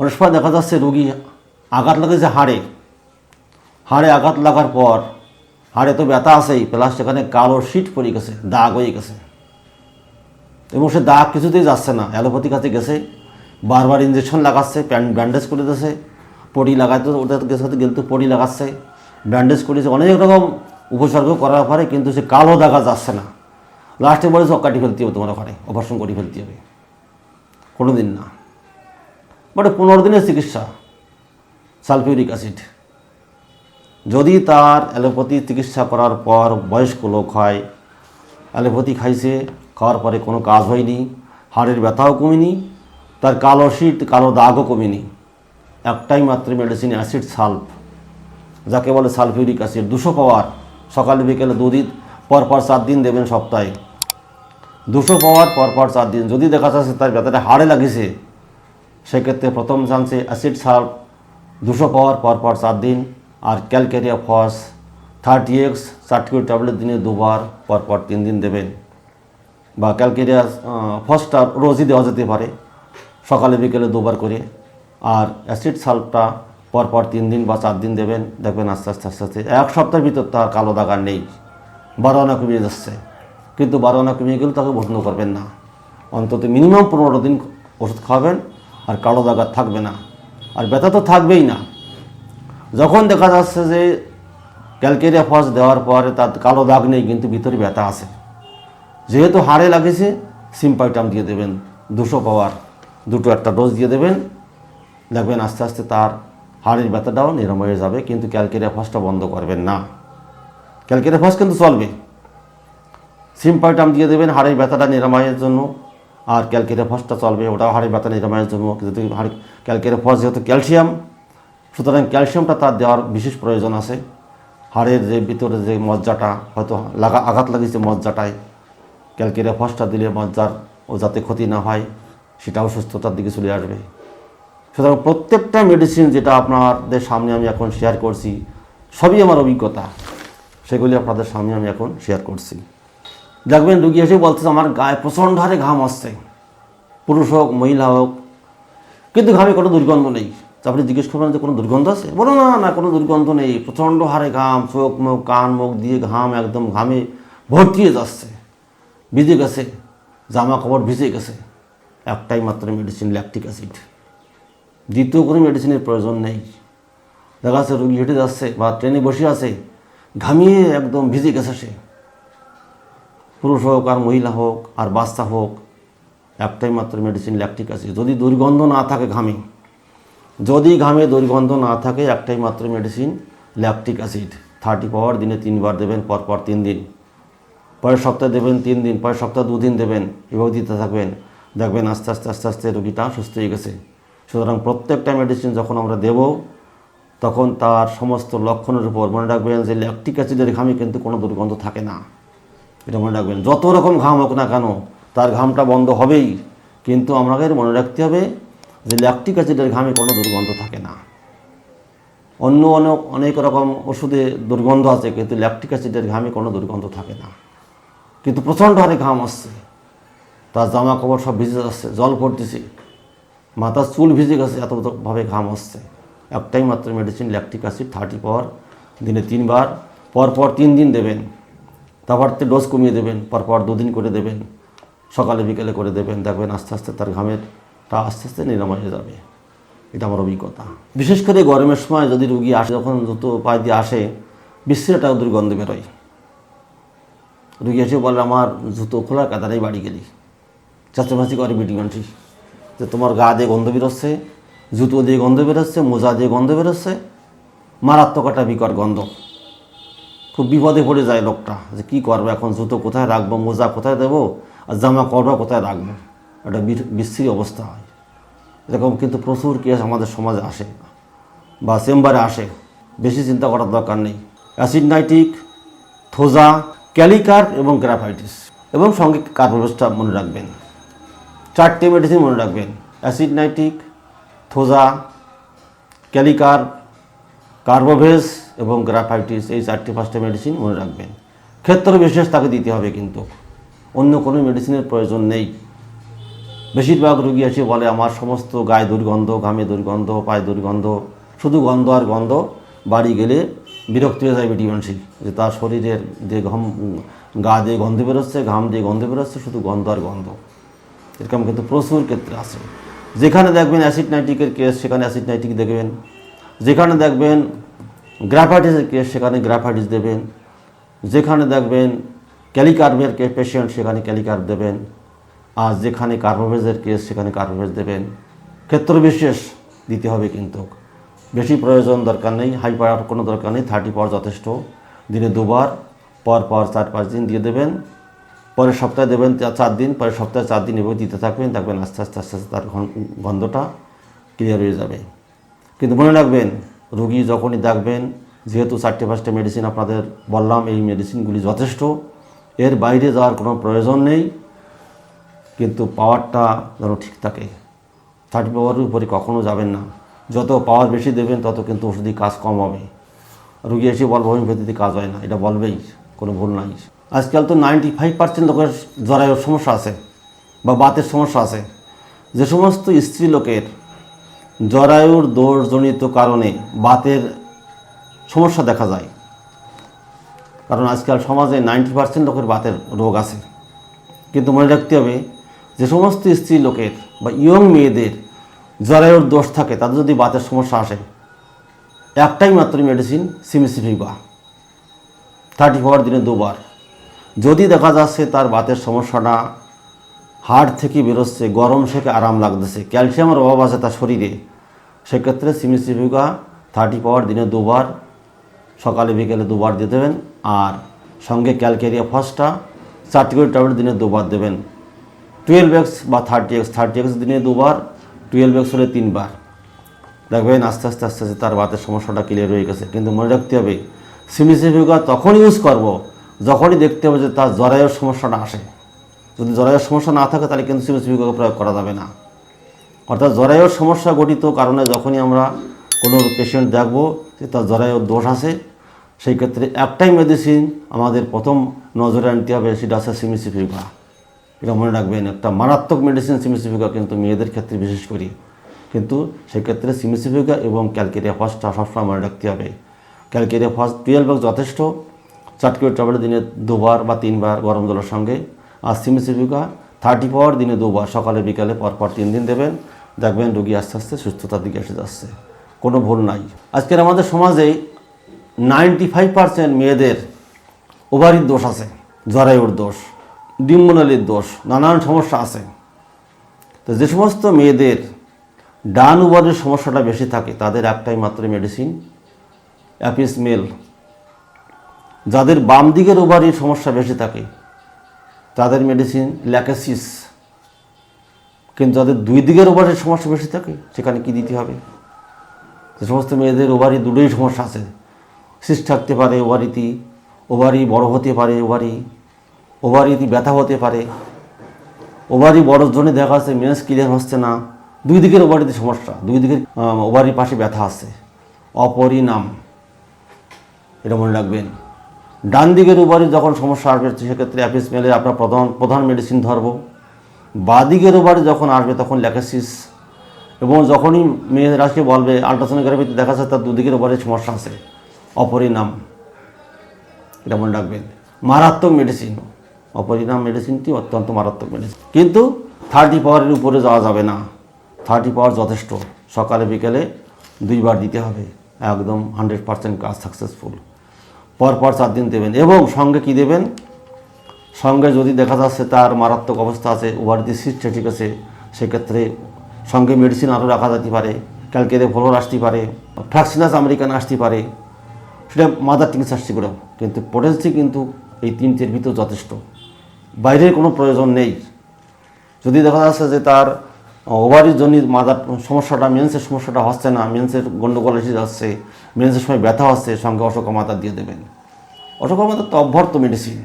অনেক সময় দেখা যাচ্ছে রুগী আঘাত লাগেছে হাড়ে। হাড়ে আঘাত লাগার পর হাড়ে তো ব্যথা আছেই, প্লাস সেখানে কালো শীট পড়ে গেছে, দাগ হয়ে গেছে। এবং সে দাগ কিছুতেই যাচ্ছে না। অ্যালোপ্যাথি কাছে গেছে, বারবার ইঞ্জেকশন লাগাচ্ছে ব্যান্ডেজ করে দিয়েছে, পটি লাগাতে ওটা গেছে হয়তো গেলতে পটি লাগাচ্ছে। ব্যান্ডেজ করেছে, অনেক রকম উপসর্গ করার পরে কিন্তু সে কালো দাগা যাচ্ছে না। লাস্টে বলে সব কাটি ফেলতে হবে তোমার ঘরে অপারেশন করে ফেলতে হবে। কোনো দিন না। বাট, পনেরো দিনের চিকিৎসা, সালফিউরিক অ্যাসিড। যদি তার অ্যালোপ্যাথি চিকিৎসা করার পর বয়স্ক লোক হয়, অ্যালোপ্যাথি খাইছে, খাওয়ার পরে কোনো কাজ হয়নি, হাড়ের ব্যথাও কমেনি, তার কালো শীত, কালো দাগও কমেনি, একটাই মাত্র মেডিসিন অ্যাসিড সালফ, যাকে বলে সালফিউরিক অ্যাসিড। দুশো পাওয়ার, সকালে বিকেলে দুদিন পর পর চার দিন দেবেন সপ্তাহে। দুশো পাওয়ার পর পর চার দিন। যদি দেখা যাচ্ছে তার ব্যথাটা হাড়ে লাগিছে সেক্ষেত্রে প্রথম চান্সে অ্যাসিড সালফ দুশো পাওয়ার পর পর চার দিন আর ক্যালকেরিয়া ফস থার্টি এক্স চারটি করে ট্যাবলেট দিনে দুবার পর পর তিন দিন দেবেন। বা ক্যালকেরিয়া ফসটা রোজই দেওয়া যেতে পারে, সকালে বিকেলে দুবার করে। আর অ্যাসিড সালফটা পর পর তিন দিন বা চার দিন দেবেন, দেখবেন আস্তে আস্তে আস্তে আস্তে, এক সপ্তাহের ভিতর তার কালো দাগ আর নেই। বারো আনা কমিয়ে যাচ্ছে। কিন্তু বারো আনা কমিয়ে গেলে তাকে বন্ধ করবেন না। অন্তত মিনিমাম পনেরো দিন ওষুধ খাওয়াবেন আর কালো দাগ আর থাকবে না। আর ব্যথা তো থাকবেই না। যখন দেখা যাচ্ছে যে ক্যালকেরিয়া ফস দেওয়ার পরে তার কালো দাগ নেই, কিন্তু ভিতরে ব্যথা আছে। যেহেতু হাড়ে লাগেছে সিম্পাইটাম দিয়ে দেবেন, দুশো পাওয়ার, দুটো একটা ডোজ দিয়ে দেবেন। দেখবেন আস্তে আস্তে তার হাড়ের ব্যথাটাও নিরাম হয়ে যাবে, কিন্তু ক্যালকেরিয়া ফসটা বন্ধ করবেন না। ক্যালকেরিয়া ফস কিন্তু চলবে। সিম্পাইটাম দিয়ে দেবেন, হাড়ের ব্যথাটা নিরাময়ের জন্য। আর ক্যালকেরিয়া ফসটা চলবে, ওটাও হাড়ের ব্যথা নেই নিরাময়ের জন্য কিন্তু হাড় ক্যালকেরিয়া ফস যেহেতু ক্যালসিয়াম, সুতরাং ক্যালসিয়ামটা তার দেওয়ার বিশেষ প্রয়োজন আছে। হাড়ের যে ভিতরে যে মজ্জাটা, হয়তো লাগা, আঘাত লাগিয়েছে মজ্জাটায় ক্যালকেরিয়া ফসটা দিলে মজ্জার ও যাতে ক্ষতি না হয়, সেটাও সুস্থতার দিকে চলে আসবে। সুতরাং প্রত্যেকটা মেডিসিন যেটা আপনাদের সামনে আমি এখন শেয়ার করছি, সবই আমার অভিজ্ঞতা, সেগুলি আপনাদের সামনে আমি এখন শেয়ার করছি। দেখবেন রুগী এসে বলতেছে, আমার গায়ে প্রচণ্ড হারে ঘাম আসছে। পুরুষ হোক, মহিলা হোক। কিন্তু ঘামে কোনো দুর্গন্ধ নেই। তো আপনি জিজ্ঞেস করবেন যে কোনো দুর্গন্ধ আছে? বলো না না, কোনো দুর্গন্ধ নেই। প্রচণ্ড হারে ঘাম, চোখ মুখ, কান মুখ দিয়ে ঘাম একদম ঘামে ভর্তি হয়ে যাচ্ছে। ভিজে গেছে জামা কাপড় ভিজে গেছে। একটাই মাত্র মেডিসিন ল্যাকটিক অ্যাসিড দ্বিতীয় কোনো মেডিসিনের প্রয়োজন নেই। দেখা যাচ্ছে রুগী হেঁটে যাচ্ছে বা ট্রেনে বসে আছে, ঘামিয়ে একদম ভিজে গেছে সে। পুরুষ হোক আর মহিলা হোক আর বাচ্চা হোক, একটাই মাত্র মেডিসিন ল্যাকটিক অ্যাসিড যদি দুর্গন্ধ না থাকে ঘামে, যদি ঘামে দুর্গন্ধ না থাকে, একটাই মাত্র medicine lactic acid thirty power দিনে তিনবার দেবেন, পরপর তিন দিন। পরের সপ্তাহে দেবেন তিন দিন, পরের সপ্তাহে দুদিন দেবেন, এভাবে দিতে থাকবেন। দেখবেন আস্তে আস্তে আস্তে আস্তে রোগীটা সুস্থ হয়ে গেছে। সুতরাং প্রত্যেকটা মেডিসিন যখন আমরা দেব, তখন তার সমস্ত লক্ষণের উপর মনে রাখবেন যে ল্যাকটিক অ্যাসিডের ঘামে কিন্তু কোনো দুর্গন্ধ থাকে না। এটা মনে রাখবেন, যত রকম ঘাম হোক না কেন, তার ঘামটা বন্ধ হবেই। কিন্তু আমাদের মনে রাখতে হবে যে ল্যাকটিক অ্যাসিডের ঘামে কোনো দুর্গন্ধ থাকে না। অন্য অনেক অনেক রকম ওষুধে দুর্গন্ধ আছে, কিন্তু ল্যাকটিক অ্যাসিডের ঘামে কোনো দুর্গন্ধ থাকে না। কিন্তু প্রচণ্ড হারে ঘাম আসছে। তার জামা কাপড় সব ভিজে যাচ্ছে, জল পড়তেছে। মাথার চুল ভিজে গেছে এতভাবে ঘাম আসছে। একটাই মাত্র মেডিসিন ল্যাকটিক অ্যাসিড থার্টি পর দিনে তিনবার, পরপর তিন দিন দেবেন। তারপর ডোজ কমিয়ে দেবেন, পরপর দুদিন করে দেবেন, সকালে বিকেলে করে দেবেন, দেখবেন আস্তে আস্তে তার ঘামেরটা আস্তে আস্তে নিরাময় হয়ে যাবে। এটা আমার অভিজ্ঞতা। বিশেষ করে গরমের সময় যদি রুগী আসে, যখন জুতো পায়ে দিয়ে আসে বিশ্রীটা দুর্গন্ধ বেরোয়। রুগী এসে বলে, আমার জুতো খোলা কাদারেই বাড়ি গেলি। চাচামাচি করে আনছি যে তোমার গা দিয়ে গন্ধ বেরোচ্ছে, জুতো দিয়ে গন্ধ বেরোচ্ছে, মোজা দিয়ে গন্ধ বেরোচ্ছে, মারাত্মক একটা বিকট গন্ধ। খুব বিপদে পড়ে যায় লোকটা, যে কী করব এখন, জুতো কোথায় রাখব, মোজা কোথায় দেবো, আর জামা করব কোথায় রাখব? একটা বিশ্রী অবস্থা হয়। এরকম কিন্তু প্রচুর কেস আমাদের সমাজে আসে বা চেম্বারে আসে। বেশি চিন্তা করার দরকার নেই। অ্যাসিড নাইট্রিক থোজা, ক্যালিকার এবং গ্রাফাইটিস, এবং সঙ্গে কার্বোভেসটা মনে রাখবেন। চারটে মেডিসিন মনে রাখবেন। অ্যাসিড নাইট্রিক থোজা, ক্যালিকার কার্বোভেস এবং গ্রাফাইটিস, এই চারটি পাঁচটা মেডিসিন মনে রাখবেন। ক্ষেত্র বিশেষ তাকে দিতে হবে কিন্তু। অন্য কোনো মেডিসিনের প্রয়োজন নেই। বেশিরভাগ রুগী এসে বলে, আমার সমস্ত গায়ে দুর্গন্ধ, ঘামে দুর্গন্ধ, পায়ে দুর্গন্ধ, শুধু গন্ধ আর গন্ধ, বাড়ি গেলে বিরক্ত হয়ে যায় ভিটামিন যে তার শরীরের যে ঘম, গা দিয়ে গন্ধ বেরোচ্ছে, ঘাম দিয়ে গন্ধ বেরোচ্ছে, শুধু গন্ধ আর গন্ধ। এরকম কিন্তু প্রচুর ক্ষেত্রে আছে। যেখানে দেখবেন অ্যাসিড নাইট্রিকের কেস সেখানে অ্যাসিড নাইট্রিক দেখবেন। যেখানে দেখবেন গ্রাফাইটিসের কেস সেখানে গ্রাফাইটিস দেবেন, যেখানে দেখবেন ক্যালিকার্ভের কে পেশেন্ট সেখানে ক্যালিকার্ভ দেবেন, আর যেখানে কার্বোভেজের কেস সেখানে কার্বোভেজ দেবেন। ক্ষেত্র বিশেষ দিতে হবে কিন্তু। বেশি প্রয়োজন দরকার নেই হাই পাওয়ার কোনো দরকার নেই থার্টি পাওয়ার যথেষ্ট। দিনে দুবার পর পর চার পাঁচ দিন দিয়ে দেবেন। পরের সপ্তাহে দেবেন চার দিন, পরের সপ্তাহে চার দিন এভাবে দিতে থাকবেন, দেখবেন আস্তে আস্তে আস্তে আস্তে তার গন্ধটা ক্লিয়ার হয়ে যাবে। কিন্তু মনে রাখবেন, রুগী যখনই দেখবেন, যেহেতু চারটে পাঁচটা মেডিসিন আপনাদের বললাম, এই মেডিসিনগুলি যথেষ্ট। এর বাইরে যাওয়ার কোনো প্রয়োজন নেই, কিন্তু পাওয়ারটা যেন ঠিক থাকে। থার্টি পাওয়ারের উপরে কখনও যাবেন না। যত পাওয়ার বেশি দেবেন, তত কিন্তু ওষুধি কাজ কম হবে। রুগী এসে বলব হোমিওপ্যাথিতে কাজ হয় না। এটা বলবেই, কোনো ভুল নাই। আজকাল তো নাইনটি ফাইভ পার্সেন্ট লোকের জরায়ুর সমস্যা আছে, বা বাতের সমস্যা আছে। যে সমস্ত স্ত্রী লোকের জরায়ুর দোষজনিত কারণে বাতের সমস্যা দেখা যায়। কারণ আজকাল সমাজে নাইনটি পার্সেন্ট লোকের বাতের রোগ আছে। কিন্তু মনে রাখতে হবে, যে সমস্ত স্ত্রী লোকের বা ইয়ং মেয়েদের জরায়ুর দোষ থাকে, তাদের যদি বাতের সমস্যা আসে, একটাই মাত্র মেডিসিন সিমিসিফিবা থার্টি ফোর দিনে দুবার। যদি দেখা যাচ্ছে তার বাতের সমস্যাটা হাড় থেকে বেরোচ্ছে, গরম থেকে আরাম লাগতেছে ক্যালসিয়ামের অভাব আছে তার শরীরে সেক্ষেত্রে সিমিসিফিকা থার্টি পাওয়ার দিনে দুবার, সকালে, বিকেলে দুবার দিয়ে দেবেন। আর সঙ্গে ক্যালকেরিয়া ফার্স্টটা চারটি করে ট্যাবলেট দিনে দুবার দেবেন। টুয়েলভ এক্স বা থার্টি এক্স থার্টি এক্স দিনে দুবার টুয়েলভ এক্স হলে তিনবার। দেখবেন আস্তে আস্তে আস্তে আস্তে তার বাতের সমস্যাটা ক্লিয়ার হয়ে গেছে। কিন্তু মনে রাখতে হবে সিমিসিফিকা তখন ইউজ করব, যখনই দেখতে হবে যে তার জরায়ুর সমস্যাটা আসে। যদি জরায়ুর সমস্যা না থাকে, তাহলে কিন্তু সিমিসিফিকা প্রয়োগ করা যাবে না। অর্থাৎ জরায়ুর সমস্যা গঠিত কারণে যখনই আমরা কোনো পেশেন্ট দেখব, যে তার জরায়ুর দোষ আছে, সেই ক্ষেত্রে একটাই মেডিসিন আমাদের প্রথম নজরে আনতে হবে, সেটা আছে সিমিসিফিকা এটা মনে রাখবেন, একটা মারাত্মক মেডিসিন সিমিসিফিকা কিন্তু মেয়েদের ক্ষেত্রে বিশেষ করি। কিন্তু সেক্ষেত্রে সিমিসিফিকা এবং ক্যালকেরিয়া ফার্স্টটা সবসময় মনে রাখতে হবে। ক্যালকেরিয়া ফার্স্ট টুয়েলভ যথেষ্ট কিলো ট্যাবলেট দিনে দুবার বা তিনবার গরম জলের সঙ্গে। আর সিমিসিফিকা থার্টি পাওয়ার দিনে দুবার, সকালে, বিকালে, পরপর তিন দিন দেবেন। দেখবেন রোগী আস্তে আস্তে সুস্থতার দিকে এসে যাচ্ছে। কোনো ভুল নাই। আজকের আমাদের সমাজে নাইনটি ফাইভ পার্সেন্ট মেয়েদের ওভারির দোষ আছে, জরায়ুর দোষ, ডিম্বনালির দোষ, নানান সমস্যা আছে। তো যে সমস্ত মেয়েদের ডান ওভারের সমস্যাটা বেশি থাকে, তাদের একটাই মাত্র মেডিসিন অ্যাপিসমেল যাদের বাম দিকের ওভারির সমস্যা বেশি থাকে, তাদের মেডিসিন ল্যাকাসিস কিন্তু যাদের দুই দিকের ওভারের সমস্যা বেশি থাকে, সেখানে কি দিতে হবে? যে সমস্ত মেয়েদের ওভারি দুটোই সমস্যা আছে। সিস্ট থাকতে পারে, ওভারিতে, ওভারি বড় হতে পারে, ওভারি, ওভারিতে ব্যথা হতে পারে। ওভারি বড় জন্য দেখা যাচ্ছে মেন্স ক্লিয়ার হচ্ছে না। দুই দিকের ওভারিতে সমস্যা, দুই দিকের ওভারির পাশে ব্যথা আছে। অপরিণাম, এটা মনে রাখবেন। ডান দিকের ওভারি যখন সমস্যা আসবে, সেক্ষেত্রে অ্যাপিস মেলে আপনার প্রধান প্রধান মেডিসিন ধরবো। বাঁ দিকের ওভারে যখন আসবে, তখন ল্যাকাসিস এবং যখনই মেয়েরা সে বলবে, আলট্রাসোনোগ্রাফিতে দেখা যাচ্ছে তার দুদিকের ওপরে সমস্যা আছে অপরিণাম। এটা মনে রাখবেন মারাত্মক মেডিসিন অপরিণাম মেডিসিনটি অত্যন্ত মারাত্মক মেডিসিন কিন্তু থার্টি পাওয়ারের উপরে যাওয়া যাবে না। থার্টি পাওয়ার যথেষ্ট। সকালে, বিকেলে দুইবার দিতে হবে। একদম হান্ড্রেড পার্সেন্ট কাজ সাকসেসফুল পরপর চার দিন দেবেন। এবং সঙ্গে কি দেবেন? সঙ্গে যদি দেখা যাচ্ছে তার মারাত্মক অবস্থা আছে ওভারিতে সিস্টে ঠিক আছে, সেক্ষেত্রে সঙ্গে মেডিসিন আরও রাখা যেতে পারে ক্যালকেরে ফলোর আসতে পারে ফ্লাক্সিনাস আমেরিকান আসতে পারে, সেটা মাদার টিংস আসতে পারে। কিন্তু পোটেন্সি কিন্তু এই তিনটের ভিতর যথেষ্ট। বাইরের কোনো প্রয়োজন নেই। যদি দেখা যাচ্ছে যে তার ওভারির জন্য মাদার সমস্যাটা, মেন্সের সমস্যাটা হচ্ছে না, মেন্সের গণ্ডগোল এসে যাচ্ছে, মেন্সের সময় ব্যথা হচ্ছে, সঙ্গে অশোক মাদার দিয়ে দেবেন। অশোক মাদার তো অভ্যর্থ মেডিসিন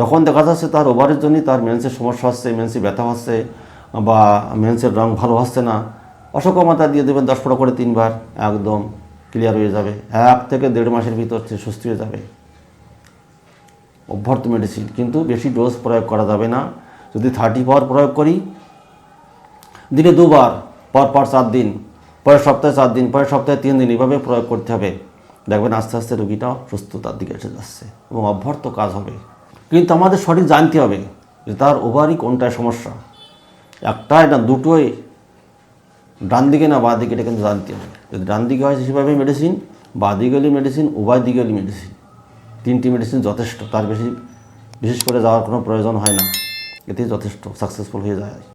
যখন দেখা যাচ্ছে তার ওভারের জন্যই তার মেন্সের সমস্যা হচ্ছে মেন্সে ব্যথা হচ্ছে, বা মেন্সের রং ভালো হচ্ছে না অশোক মাতা দিয়ে দেবেন, দশ পনেরো করে তিনবার, একদম ক্লিয়ার হয়ে যাবে। এক থেকে দেড় মাসের ভিতর সে সুস্থ হয়ে যাবে। অভ্যর্থ মেডিসিন কিন্তু বেশি ডোজ প্রয়োগ করা যাবে না। যদি থার্টি পাওয়ার প্রয়োগ করি, দিনে দুবার, পর পর চার দিন, পরের সপ্তাহে চার দিন, পরের সপ্তাহে তিন দিন এভাবে প্রয়োগ করতে হবে। দেখবেন আস্তে আস্তে রুগীটাও সুস্থতার দিকে এসে যাচ্ছে এবং অভ্যর্থ কাজ হবে। কিন্তু আমাদের সঠিক জানতে হবে যে তার ওভারই কোনটায় সমস্যা। একটাই না, দুটোই ডান দিকে না বাঁ দিকে, এটা কিন্তু জানতে হবে। যদি ডান দিকে হয় সেভাবে মেডিসিন বাঁ দিকে হলে মেডিসিন উভয় দিকে হলে মেডিসিন তিনটি মেডিসিন যথেষ্ট, তার বেশি, বিশেষ করে যাওয়ার কোনো প্রয়োজন হয় না। এতেই যথেষ্ট সাকসেসফুল হয়ে যায়।